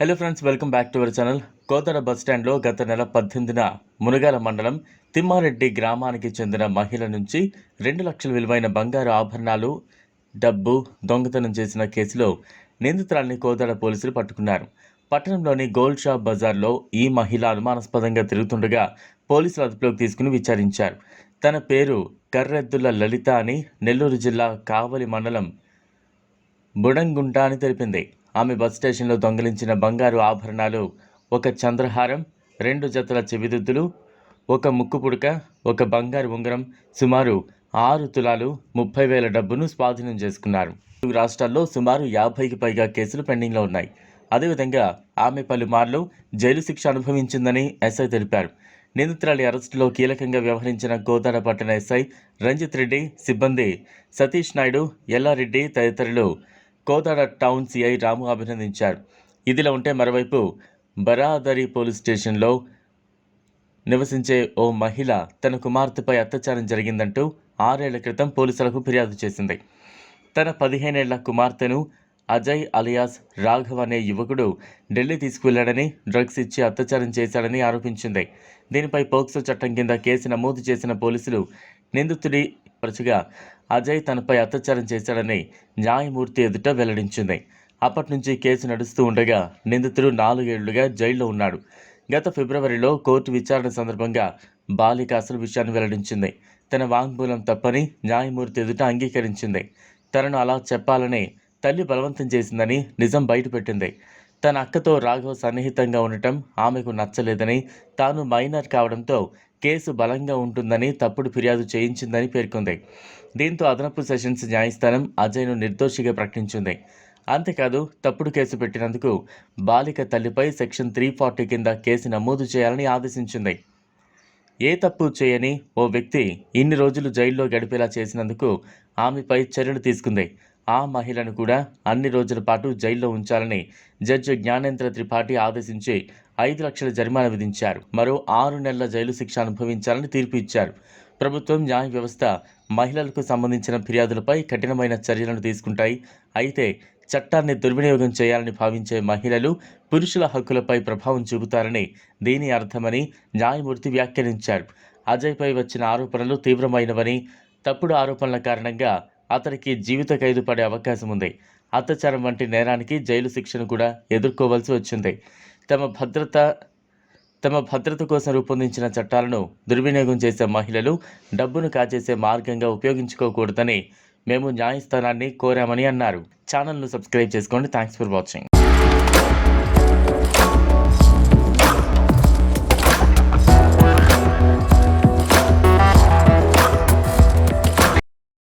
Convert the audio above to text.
Hello friends welcome back to our channel కోతడ bus స్టాండ్లో గత నెల పద్దెనిమిదిన మునగాల మండలం తిమ్మారెడ్డి గ్రామానికి చెందిన మహిళ నుంచి రెండు లక్షల విలువైన బంగారు ఆభరణాలు డబ్బు దొంగతనం చేసిన కేసులో నిందితురాల్ని కోదాడ పోలీసులు పట్టుకున్నారు. పట్టణంలోని గోల్డ్ షాప్ బజార్లో ఈ మహిళ అనుమానాస్పదంగా తిరుగుతుండగా పోలీసులు అదుపులోకి తీసుకుని విచారించారు. తన పేరు కర్రెద్దుల లలిత అని నెల్లూరు జిల్లా కావలి మండలం బుడంగుంట అని తెలిపింది. ఆమె బస్ స్టేషన్లో దొంగిలించిన బంగారు ఆభరణాలు ఒక చంద్రహారం రెండు జతల చెవిదిద్దులు ఒక ముక్కు పుడక ఒక బంగారు ఉంగరం సుమారు ఆరు తులాలు ముప్పై వేల డబ్బును స్వాధీనం చేసుకున్నారు. తెలుగు రాష్ట్రాల్లో సుమారు యాభైకి పైగా కేసులు పెండింగ్లో ఉన్నాయి. అదేవిధంగా ఆమె పలుమార్లు జైలు శిక్ష అనుభవించిందని ఎస్ఐ తెలిపారు. నిందితురాలి అరెస్టులో కీలకంగా వ్యవహరించిన గోదాడ పట్టణ ఎస్ఐ రంజిత్ రెడ్డి సిబ్బంది సతీష్ నాయుడు ఎల్లారెడ్డి తదితరులు కోదాడ టౌన్ సిఐ రాము అభినందించారు. ఇదిలా ఉంటే మరోవైపు బరాదరి పోలీస్ స్టేషన్లో నివసించే ఓ మహిళ తన కుమార్తెపై అత్యాచారం జరిగిందంటూ ఆరేళ్ళ క్రితం పోలీసులకు ఫిర్యాదు చేసింది. తన పదిహేనేళ్ళ కుమార్తెను అజయ్ అలియాస్ రాఘవ్ అనే యువకుడు ఢిల్లీ తీసుకువెళ్ళాడని డ్రగ్స్ ఇచ్చి అత్యాచారం చేశాడని ఆరోపించింది. దీనిపై పోక్సో చట్టం కింద కేసు నమోదు చేసిన పోలీసులు నిందితుడి తరచుగా అజయ్ తనపై అత్యాచారం చేశాడని న్యాయమూర్తి ఎదుట వెల్లడించింది. అప్పటి నుంచి కేసు నడుస్తూ ఉండగా నిందితుడు నాలుగేళ్ళుగా జైల్లో ఉన్నాడు. గత ఫిబ్రవరిలో కోర్టు విచారణ సందర్భంగా బాలిక అసలు విషయాన్ని వెల్లడించింది. తన వాంగ్మూలం తప్పని న్యాయమూర్తి ఎదుట అంగీకరించింది. తనను అలా చెప్పాలని తల్లి బలవంతం చేసిందని నిజం బయటపెట్టింది. తన అక్కతో రాఘవ్ సన్నిహితంగా ఉండటం ఆమెకు నచ్చలేదని తాను మైనర్ కావడంతో కేసు బలంగా ఉంటుందని తప్పుడు ఫిర్యాదు చేయించిందని పేర్కొంది. దీంతో అదనపు సెషన్స్ న్యాయస్థానం అజయ్ను నిర్దోషిగా ప్రకటించింది. అంతేకాదు తప్పుడు కేసు పెట్టినందుకు బాలిక తల్లిపై సెక్షన్ త్రీ ఫార్టీ కింద కేసు నమోదు చేయాలని ఆదేశించింది. ఏ తప్పు చేయని ఓ వ్యక్తి ఇన్ని రోజులు జైల్లో గడిపేలా చేసినందుకు ఆమెపై చర్యలు తీసుకుంది. ఆ మహిళను కూడా అన్ని రోజుల పాటు జైల్లో ఉంచాలని జడ్జి జ్ఞానేంద్ర త్రిపాఠి ఆదేశించి ఐదు లక్షల జరిమానా విధించారు. మరో ఆరు నెలల జైలు శిక్ష అనుభవించాలని తీర్పు ఇచ్చారు. ప్రభుత్వం న్యాయ వ్యవస్థ మహిళలకు సంబంధించిన ఫిర్యాదులపై కఠినమైన చర్యలను తీసుకుంటాయి. అయితే చట్టాన్ని దుర్వినియోగం చేయాలని భావించే మహిళలు పురుషుల హక్కులపై ప్రభావం చూపుతారని దీని అర్థమని న్యాయమూర్తి వ్యాఖ్యానించారు. అజయ్పై వచ్చిన ఆరోపణలు తీవ్రమైనవని తప్పుడు ఆరోపణల కారణంగా అతనికి జీవిత ఖైదు పడే అవకాశం ఉంది. అత్యాచారం వంటి నేరానికి జైలు శిక్షను కూడా ఎదుర్కోవాల్సి వచ్చింది. తమ భద్రత తమ భద్రత కోసం రూపొందించిన చట్టాలను దుర్వినియోగం చేసే మహిళలు డబ్బును కాజేసే మార్గంగా ఉపయోగించుకోకూడదని మేము న్యాయస్థానాన్ని కోరామని అన్నారు. ఛానల్ను సబ్స్క్రైబ్ చేసుకోండి. Thanks for watching.